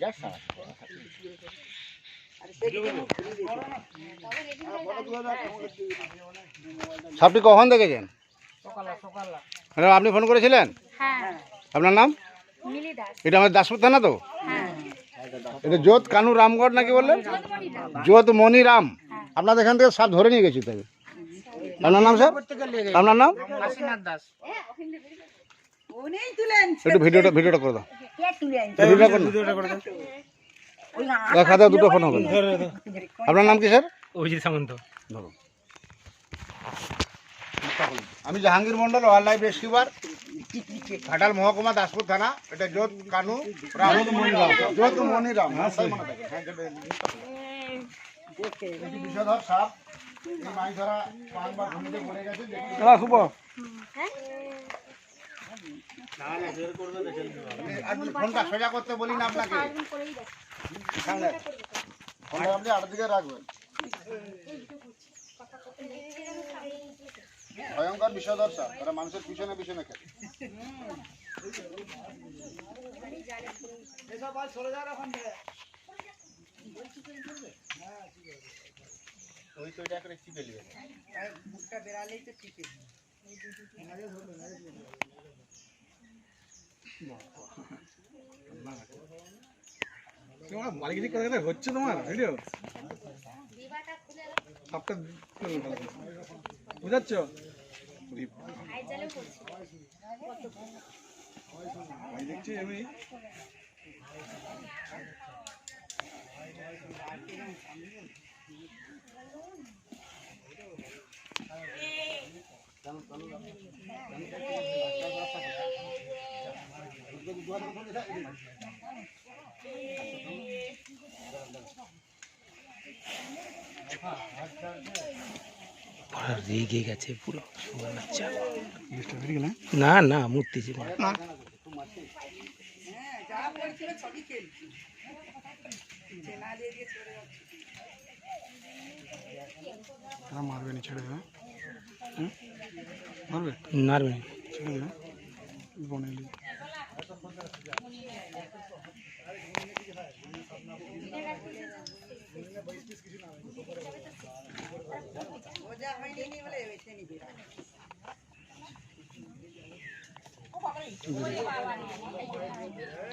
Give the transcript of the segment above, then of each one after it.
সারা সাপটি কখন দেখেছেন? ম্যাডাম আপনি ফোন করেছিলেন? হ্যাঁ। আপনার নাম? এটা আমাদের দাসপুর থানা তো? হ্যাঁ। এটা জোত কানু রামগড় নাকি বললেন? জোত মনি রাম। আপনাদের এখান থেকে সাপ ধরে নিয়ে গেছি তবে আপনার নাম স্যার? আপনার নাম? একটু ভিডিওটা ভিডিওটা করে দাও। দেখা দাও দুটো ফোন হবে। আপনার নাম কি স্যার? অভিজিৎ সামন্ত। ধরুন আমি Jahangir Mondal wild life rescuer Ghatal মহকুমা দাসপুর থানা। এটা জোত কানু জোত মনিরাম। হ্যাঁ থাকে। যেটা এটি বিষধর সাপ মাছ ধরা পান ভূমিতে পড়ে গেছে দেখুন। আপনি ফোনটা সোজা করতে বলি না আপনাকে। ফোনটা আপনি দিকে রাখবেন। ভয়ঙ্কর তারা মানুষের পিছনে পিছনে খেলে। ওই তো এটা করে চিপে নিবে মালিক কথা হচ্ছে তোমার ভিডিও সবটা বুঝাচ্ছ দেখছি আমি রেগে গেছে পুরো বাচ্চা না না মূর্তিছে না। তারা মারবে না ছেড়ে দেবে হুম? মারবে? মারবে না। ছেড়ে দেবে বনেলি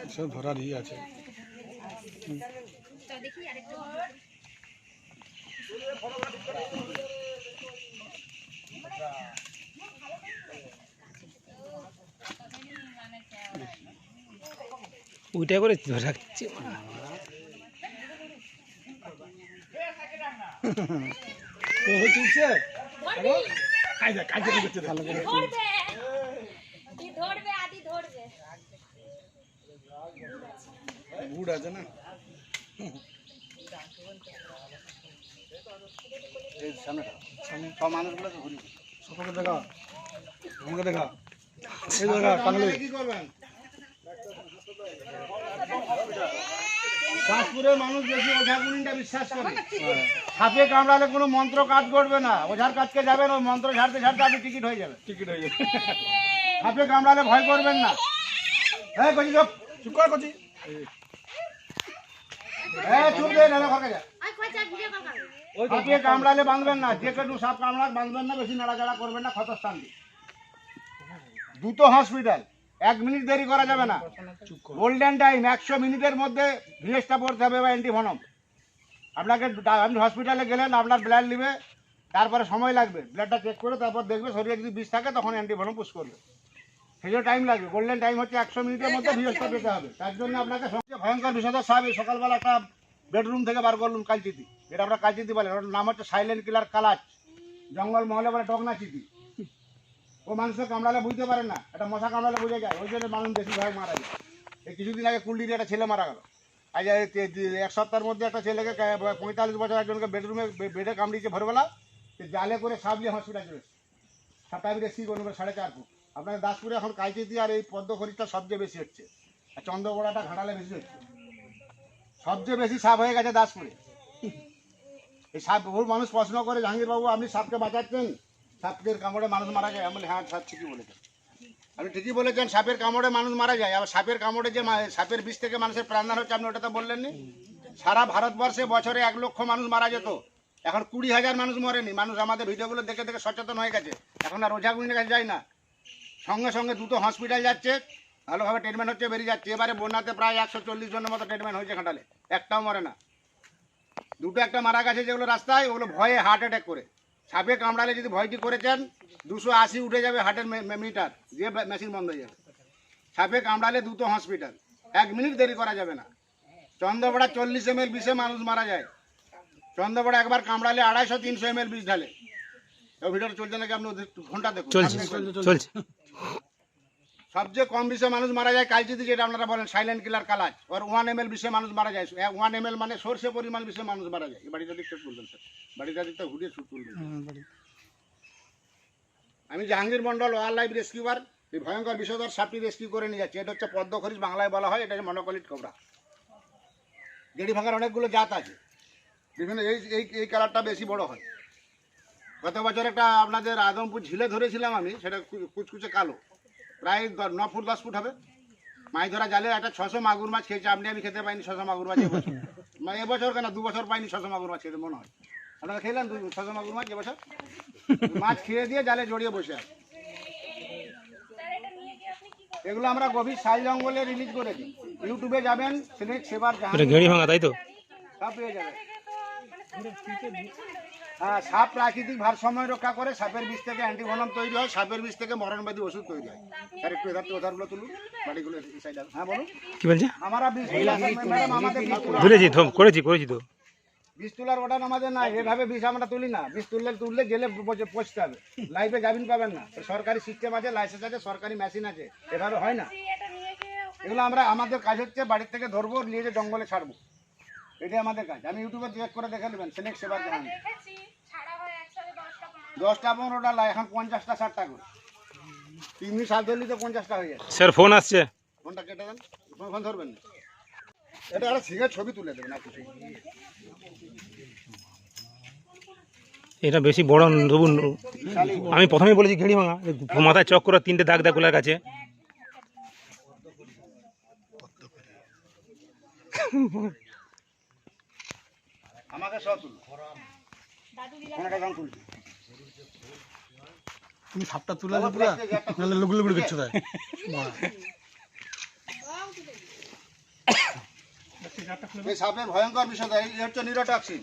সব ধরার ই আছে। ওইটা করে রাখছে। ও চলছে কাজে কাজে করছে ভালো করে ধরবে তুই ধরবে আদি ধরবে গুড় আছে না এই সামনেটা সব মানুষগুলো তো ঘুরি সকলকে দেখা আমাকে দেখা এই দেখা টাঙলে কি করবেন দাসপুরের মানুষ বেশি ওঝা গুণিটা বিশ্বাস করে। সাপে কামড়ালে কোনো মন্ত্র কাজ করবে না। ওঝার কাজকে যাবেন ওই মন্ত্র ঝাড়তে ঝাড়তে আপনি টিকিট হয়ে যাবে টিকিট হয়ে যাবে। সাপে কামড়ালে ভয় করবেন না। হ্যাঁ কচি চুপ। চুপ কর করছি হ্যাঁ চুপ দে নাহলে ঘরকে যা। সাপে কামড়ালে বাঁধবেন না। যে কেটু সাপ কামড়াক বাঁধবেন না বেশি নাড়াচাড়া করবেন না ক্ষতস্থান দিয়ে দুটো হসপিটাল এক মিনিট দেরি করা যাবে না। গোল্ডেন টাইম একশো মিনিটের মধ্যে ভিএসটা পড়তে হবে বা অ্যান্টিভনম আপনাকে আপনি হসপিটালে গেলেন, আপনার ব্লাড নিবে, তারপরে সময় লাগবে। ব্লাডটা চেক করে তারপর দেখবে শরীরে যদি বিষ থাকে, তখন অ্যান্টি অ্যান্টিভনম পুশ করবে। সেই জন্য টাইম লাগবে। গোল্ডেন টাইম হচ্ছে একশো মিনিটের মধ্যে ভিএসটা পেতে হবে। তার জন্য আপনাকে সবচেয়ে ভয়ঙ্কর বিষধর সাহেব সকালবেলা একটা বেডরুম থেকে বার করলাম কালচিতি এটা আমরা কালচিতি বলে, ওর নাম হচ্ছে সাইলেন্ট কিলার কালাচ। জঙ্গল মহলে বলে টকনা চিতি ও মানুষকে কামড়ালে বুঝতে পারে না, একটা মশা কামড়ালে বুঝে যায়, ওই জন্য মানুষ বেশি ভয় মারা যায়। এই কিছুদিন আগে কুলডির একটা ছেলে মারা গেল। আজ এক সপ্তাহের মধ্যে একটা ছেলেকে পঁয়তাল্লিশ বছর একজনকে বেডরুমে বেডে কামড়িয়েছে ভোরবেলা জালে করে সাপ নিয়ে হসপিটাল চলেছে সাপটা আমি সি করবে, সাড়ে চার ফুট। আপনার দাসপুরে এখন কাইতে দিয়ে আর এই পদ্ম খরিচটা সবচেয়ে বেশি হচ্ছে। আর চন্দ্রগোড়াটা ঘাটালে বেশি হচ্ছে। সবচেয়ে বেশি সাপ হয়ে গেছে দাসপুরে। এই সাপ বহু মানুষ প্রশ্ন করে, জাহাঙ্গীরবাবু, আপনি সাপকে বাঁচাচ্ছেন? সাপের কামড়ে মানুষ মারা যায়। আমি হ্যাঁ সাপ ঠিকই বলেছেন। আপনি ঠিকই বলেছেন, সাপের কামড়ে মানুষ মারা যায়। আবার সাপের কামড়ে যে সাপের বিষ থেকে মানুষের প্রাণদান হচ্ছে, আপনি ওটা তো বললেননি? সারা ভারতবর্ষে বছরে এক লক্ষ মানুষ মারা যেত। এখন কুড়ি হাজার মানুষ মরেনি। মানুষ আমাদের ভিডিওগুলো দেখে দেখে সচেতন হয়ে গেছে। এখন আর ওঝাগুনির কাছে যায় না। সঙ্গে সঙ্গে দুটো হসপিটাল যাচ্ছে, ভালোভাবে ট্রিটমেন্ট হচ্ছে, বেরিয়ে যাচ্ছে। এবারে বন্যাতে প্রায় একশো চল্লিশ জনের মতো ট্রিটমেন্ট হয়েছে খাটালে একটাও মরে না। দুটো একটা মারা গেছে যেগুলো রাস্তায়, ওগুলো ভয়ে হার্ট অ্যাটাক করে। সাপে কামড়ালে যদি ভয়টি করেছেন দুশো আশি উঠে যাবে হার্টের মিটার যে মেশিন বন্ধ হয়ে যাবে। সাপে কামড়ালে দুটো হসপিটাল এক মিনিট দেরি করা যাবে না। চন্দ্রপাড়া চল্লিশ এম এল বিষে মানুষ মারা যায়। চন্দ্রপাড়া একবার কামড়ালে আড়াইশো তিনশো এম এল বিষ ঢালে। ভিডিওটা চলছে নাকি? আপনি ঘণ্টা দেখুন। চলছে চলছে। সবচেয়ে কম বিষে মানুষ মারা যায় কালচিতে যেটা আপনারা বলেন সাইলেন্ট কিলার কালাজ। ওর ওয়ান এম এল বিষে মানুষ মারা যায়। ওয়ান এম এল মানে সর্ষে পরিমাণ বিষে মানুষ মারা যায়। বাড়িটা দিকটা তুলবেন স্যার। বাড়িটা দিকটা ঘুরিয়ে শুট তুলবেন। আমি Jahangir Mondal wild life rescuer এই ভয়ঙ্কর বিষধর সাপটি রেস্কিউ করে নিয়ে যাচ্ছি। এটা হচ্ছে পদ্মখরিজ বাংলায় বলা হয় এটা হচ্ছে মনোকলিট কোবরা গেড়ি ভাঙার অনেকগুলো জাত আছে। বিভিন্ন এই এই এই কালারটা বেশি বড় হয়। গত বছর একটা আপনাদের আদমপুর ঝিলে ধরেছিলাম আমি সেটা কুচকুচে কালো। প্রায় ন ফুট দশ ফুট হবে। মাছ ধরা জালে একটা ছশো মাগুর মাছ খেয়েছে আপনি আমি খেতে পাইনি ছশো মাগুর মাছ এবছর। মানে এবছর কেন? দু বছর পাইনি ছশো মাগুর মাছ খেতে মনে হয়। আপনারা খেলেন ছশো মাগুর মাছ এবছর? মাছ খেয়ে দিয়ে জালে জড়িয়ে বসে আছে। এগুলো আমরা গভীর সাই জঙ্গলে রিলিজ করেছি। ইউটিউবে যাবেন সিলেক্ট সেবার ভাঙা তাই তো? সব পেয়ে যাবেন। হ্যাঁ সাপ প্রাকৃতিক ভারসাম্য রক্ষা করে সাপের বিষ থেকে অ্যান্টিভনম তৈরি হয় সাপের বিষ থেকে মরণবাদী ওষুধ তৈরি হয়। স্যার একটু এধার ওধারগুলো তুলুন বাড়িগুলো হ্যাঁ বলুন। কি বলছে আমরা বিষ ম্যাডাম আমাদের করেছি করেছি তো। বিষ তোলার অর্ডার আমাদের নাই এভাবে বিষ আমরা তুলি না। বিষ তুললে তুললে জেলে পৌঁছতে হবে। লাইফে জামিন পাবেন না। সরকারি সিস্টেম আছে লাইসেন্স আছে সরকারি মেশিন আছে। এভাবে হয় না। এগুলো আমরা আমাদের কাজ হচ্ছে বাড়ির থেকে ধরবো নিয়ে যে জঙ্গলে ছাড়বো। এটাই আমাদের কাজ। আমি ইউটিউবে চেক করে দেখে নেবেন সিলেক সেবার জাহান দেখেছি ছাড়া হয় একসাথে দশটা পনেরো। দশটা পনেরোটা লাই এখন পঞ্চাশটা ষাটটা করে। তিন দিন সাত ধরলি তো পঞ্চাশটা হয়ে যাবে স্যার ফোন আসছে। ফোনটা কেটে দেন। ফোন ফোন ধরবেন না। এটা একটা সিঙ্গার ছবি তুলে দেবেন আর কিছু। এটা বেশি বড় তবু আমি প্রথমেই বলেছি গেঁড়ি ভাঙা মাথায় চক করে তিনটে দাগ দাগগুলার কাছে আমাকে সব তুলো। ফোনটা গান তুলছি তুমি সাপটা তুলে পুরা নাহলে দিচ্ছ তাই ভয়ঙ্কর বিষয় এই হচ্ছে নিরোটক্সিন।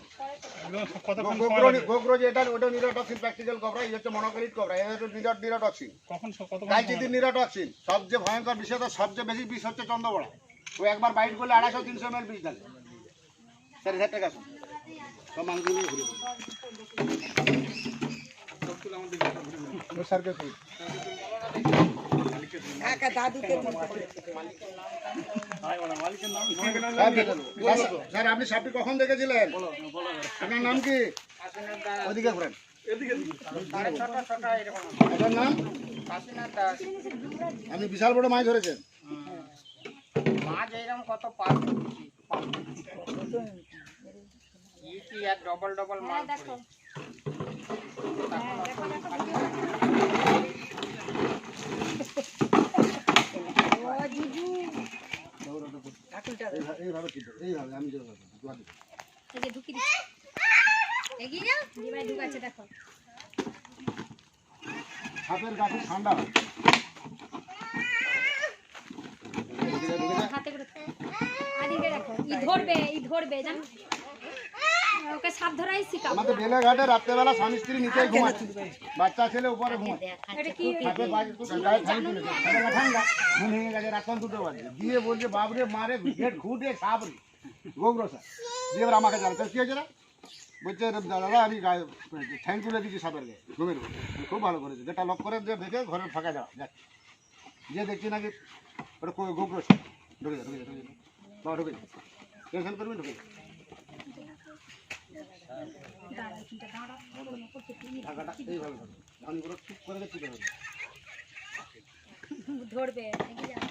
গোগ্রো গোগ্রো যেটা ওটা নিরোটক্সিন প্র্যাকটিক্যাল কবরা এই হচ্ছে মনোকলিট কবরা এই হচ্ছে নিরট নিরোটক্সিন। গাইচিদিন নিরোটক্সিন সবচেয়ে ভয়ঙ্কর বিষয় তো সবচেয়ে বেশি বিষ হচ্ছে চন্দ্রবড়া। ও একবার বাইট করলে আড়াইশো তিনশো এমএল বিষ ঢালে। স্যার টাকা শুন সব মাংসগুলো ঘুরে স্যারকে শুন স্যার আপনি সাপটি কখন দেখেছিলেন? আপনার নাম কি? ওদিকে ঘুরেন। আপনার নাম? আপনি বিশাল বড় মাছ ধরেছেন। মাছ এরকম কত পাবে কি এক ডবল ডবল মাছ দেখো এইভাবে- এইভাবে ঠিক আছে, এইভাবে আমি যেভাবে করবো, দোয়া দিবো। এই যে ঢুকি দিচ্ছি এগিয়ে যাও এবারে ঢুকাচ্ছে দেখো সাপের গাছে ঠান্ডা হয়। ঢুকে যা, ঢুকে যা। হাতে করে আদিকে দেখো ই ধরবে ই ধরবে জানো ওকে সাপ ধরাই শিখাবো আমাদের বেলে ঘাটে রাত্রেবেলা স্বামী স্ত্রী নিচেই ঘুমাচ্ছে বাচ্চা ছেলে উপরে ঘুমাচ্ছে এটা কি? সাপের বাজ গায়ে ঠান্ডা তুলেছে সাপের গা ঠান্ডা ঘুম ভেঙে গেছে রাতক্ষণ দুটো বাজে। দিয়ে বলছে বাবরে মারে গেট ঘুটে সাপ রে। গোগ্র সাপ। দিয়ে এবার আমাকে জানাতে কি হয়েছে না বলছে দাদা আমি গায়ে ঠ্যাং তুলে দিচ্ছি সাপের গায়ে ঘুমের উপর। খুব ভালো করেছে। যেটা লক করে দিয়ে দেখে ঘরের ফাঁকা যাওয়া যাচ্ছে যে দেখছি নাকি ওটা কো- গোগ্র সাপ। ঢুকে যা ঢুকে যা ঢুকে যা বাবা ঢুকে যা টেনশন করবেন ঢুকে যা ঢাকাটা এইভাবে ধরো আমি পুরো চুপ করে গেছি ধরবে এগিয়ে যাও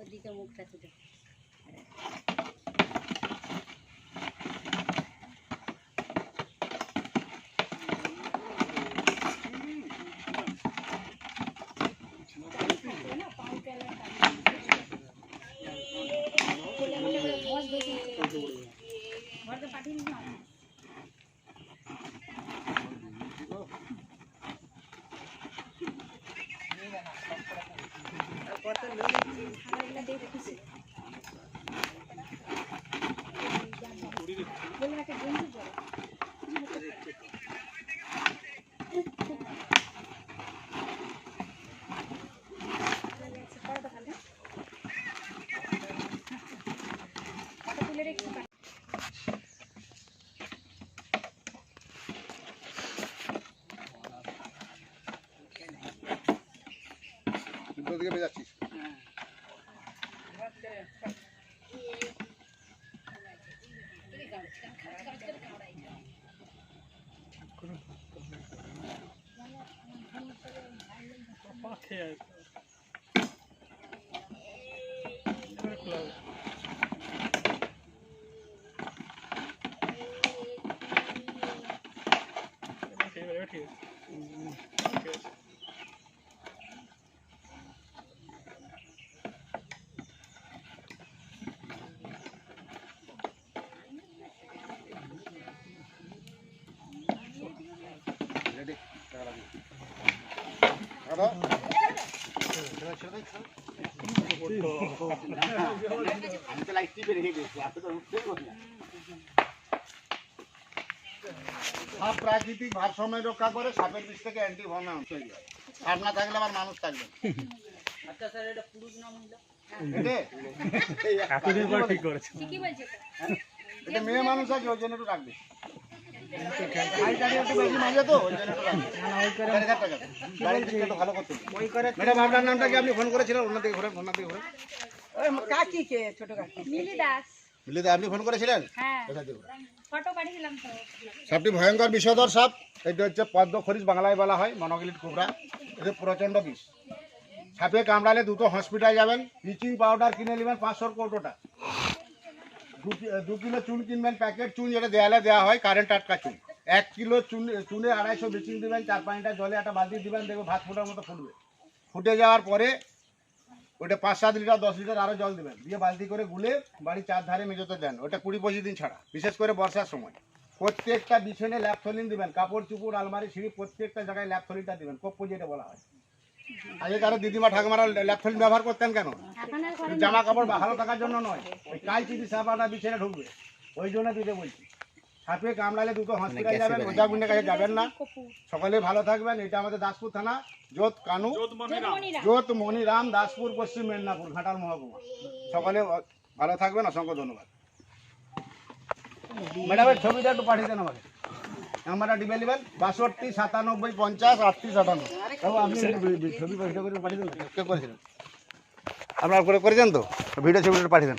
ওদিকে মুখ আছে দিকে বেজাচ্ছিস রেডি আমি তো লাইট টিপে রেখে দিয়েছি আপনি তো উঠতেই করলেন সাপ প্রাকৃতিক ভারসাম্য রক্ষা করে সাপের বিষ থেকে অ্যান্টি তৈরি হয় সাপ না থাকলে আবার মানুষ থাকবে আচ্ছা স্যার এটা পুরুষ না মহিলা এতদিন পর ঠিক করেছে ঠিকই বলছে। তো। এটা মেয়ে মানুষ আছে ওই জন্য একটু রাখবে ম্যাডাম আপনি ফোন করেছিলেন সাপটি ভয়ঙ্কর বিষধর সাপ এটা হচ্ছে পদ্ম খরিজ বাংলায় বলা হয় মনোগলিট কোবরা এটা প্রচণ্ড বিষ সাপে কামড়ালে দ্রুত হসপিটাল যাবেন ব্লিচিং পাউডার কিনে নেবেন পাঁচশোর কৌটোটা দু কিলো চুন কিনবেন, প্যাকেট চুন যেটা দেয়ালে দেওয়া হয় কারেন্ট আটকা চুন। এক কিলো চুন, চুনে আড়াইশো ব্লিচিং দিবেন, চার পাঁচ লিটার জলে একটা বালতি দিবেন দেখবে ভাত ফোটার মতো ফুটবে। ফুটে যাওয়ার পরে ওটা পাঁচ সাত লিটার, দশ লিটার আরও জল দেবেন। দিয়ে বালতি করে গুলে বাড়ির চার ধারে মেজোতে দেন। ওটা কুড়ি পঁচিশ দিন ছাড়া, বিশেষ করে বর্ষার সময়। প্রত্যেকটা বিছনে ল্যাপথলিন দিবেন, কাপড় চুপুর আলমারি, সিঁড়ি, প্রত্যেকটা জায়গায় ল্যাপথলিনটা দিবেন, কপ্পো যেটা বলা হয়। আগে কারও দিদিমা ঠাকুমারা ল্যাপথলিন ব্যবহার করতেন কেন? জামা কাপড় ভালো থাকার জন্য নয়। ওই কাল চিঠি সাপাটা বিছানে ঢুকবে। ওই জন্য দিতে বলছি। সাপে কামড়ালে দুটো হসপিটাল যাবেন ওজা গুন্ডের কাছে যাবেন না। সকলে ভালো থাকবেন। এটা আমাদের দাসপুর থানা যোত কানু। যোত মনিরাম দাসপুর পশ্চিম মেদিনীপুর ঘাটাল মহকুমা। সকলে ভালো থাকবেন। অসংখ্য ধন্যবাদ। ম্যাডামের ছবিটা একটু পাঠিয়ে দেন আমাকে। নাম্বারটা ডিবে নেবেন? বাষট্টি সাতানব্বই পঞ্চাশ আটত্রিশ আটান্ন। আপনি বি- ছবি করে পাঠিয়ে দেন আপনার করে করেছেন তো? ভিডিও ছবিটা পাঠিয়ে দেন